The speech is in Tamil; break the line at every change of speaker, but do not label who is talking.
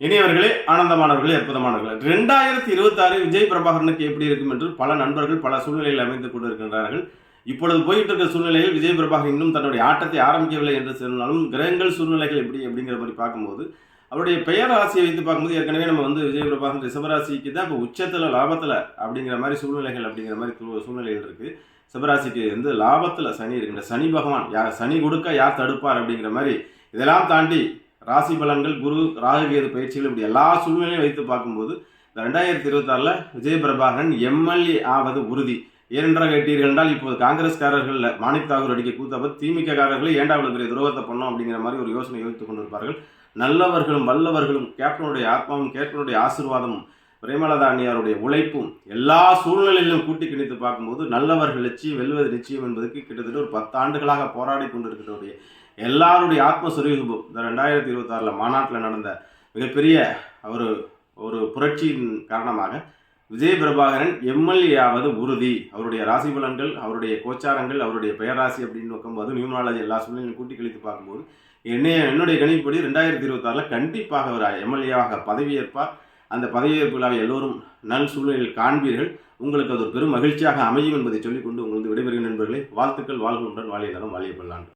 இனியவர்களே ஆனந்தமானவர்களே அற்புதமானவர்களே. ரெண்டாயிரத்தி இருபத்தாறு விஜய் பிரபாகரனுக்கு எப்படி இருக்கும் என்று பல நண்பர்கள் பல சூழ்நிலையில் அமைந்து கொண்டிருக்கின்றார்கள். இப்பொழுது போயிட்டு இருக்க சூழ்நிலையில் விஜய் பிரபாகர் இன்னும் தன்னுடைய ஆட்டத்தை ஆரம்பிக்கவில்லை என்று சொன்னாலும் கிரகங்கள் சூழ்நிலைகள் எப்படி அப்படிங்கிற மாதிரி பார்க்கும்போது அவருடைய பெயர் ராசியை வைத்து பார்க்கும்போது ஏற்கனவே நம்ம வந்து விஜய் பிரபாகர் ரிஷபராசிக்கு தான் இப்போ உச்சத்தில் லாபத்தில் அப்படிங்கிற மாதிரி சூழ்நிலைகள் அப்படிங்கிற மாதிரி சூழ்நிலைகள் இருக்குது சிவராசிக்கு வந்து லாபத்தில் சனி இருக்கின்ற சனி பகவான். யார் சனி கொடுக்க யார் தடுப்பார் அப்படிங்கிற மாதிரி இதெல்லாம் தாண்டி ராசி பலன்கள் குரு ராகுகேது பயிற்சிகள் இப்படி எல்லா சூழ்நிலையும் வைத்து பார்க்கும்போது இந்த ரெண்டாயிரத்தி இருபத்தாறில் விஜய் பிரபாகரன் எம்எல்ஏ ஆவது உறுதி. ஏனென்றால் கேட்டீர்கள் என்றால் இப்போது காங்கிரஸ்காரர்கள் மாணிக் தாகூர் அடிக்க கூத்தப்ப திமுககாரர்களே ஏண்டா அவ்வளவு பெரிய துரோகத்தை பண்ணோம் அப்படிங்கிற மாதிரி ஒரு யோசனை யோசித்துக் கொண்டிருப்பார்கள். நல்லவர்களும் வல்லவர்களும் கேப்டனுடைய ஆத்மாவும் கேப்டனுடைய ஆசீர்வாதமும் பிரேமலதா அண்ணியாருடைய உழைப்பும் எல்லா சூழ்நிலையிலும் கூட்டி கிணித்து பார்க்கும்போது நல்லவர்கள் லட்சியம் வெல்வது நிச்சயம் என்பதற்கு கிட்டத்தட்ட ஒரு பத்து ஆண்டுகளாக போராடி கொண்டிருக்கிறவருடைய எல்லாருடைய ஆத்மஸ்வரூபம். இந்த ரெண்டாயிரத்தி இருபத்தாறில் மாநாட்டில் நடந்த மிகப்பெரிய ஒரு ஒரு புரட்சியின் காரணமாக விஜய் பிரபாகரன் எம்எல்ஏ ஆவது உறுதி. அவருடைய ராசி பலன்கள் அவருடைய கோச்சாரங்கள் அவருடைய பெயராசி அப்படின்னு நோக்கும்போது நியூமராலஜி எல்லா சூழ்நிலையும் கூட்டி கழித்து பார்க்கும்போது என்னைய என்னுடைய கணிப்படி ரெண்டாயிரத்தி இருபத்தாறில் கண்டிப்பாக அவர் எம்எல்ஏவாக பதவியேற்பார். அந்த பதவியேற்பு விழாவை எல்லோரும் நல் சூழ்நிலையில் காண்பீர்கள். உங்களுக்கு அது ஒரு பெரும் மகிழ்ச்சியாக அமையும் என்பதை சொல்லிக்கொண்டு உங்களது விடைபெறுகிற நண்பர்களே. வாழ்த்துக்கள் வாழ்வுடன் வாழிய நலம் வாழிய பல்லாண்டு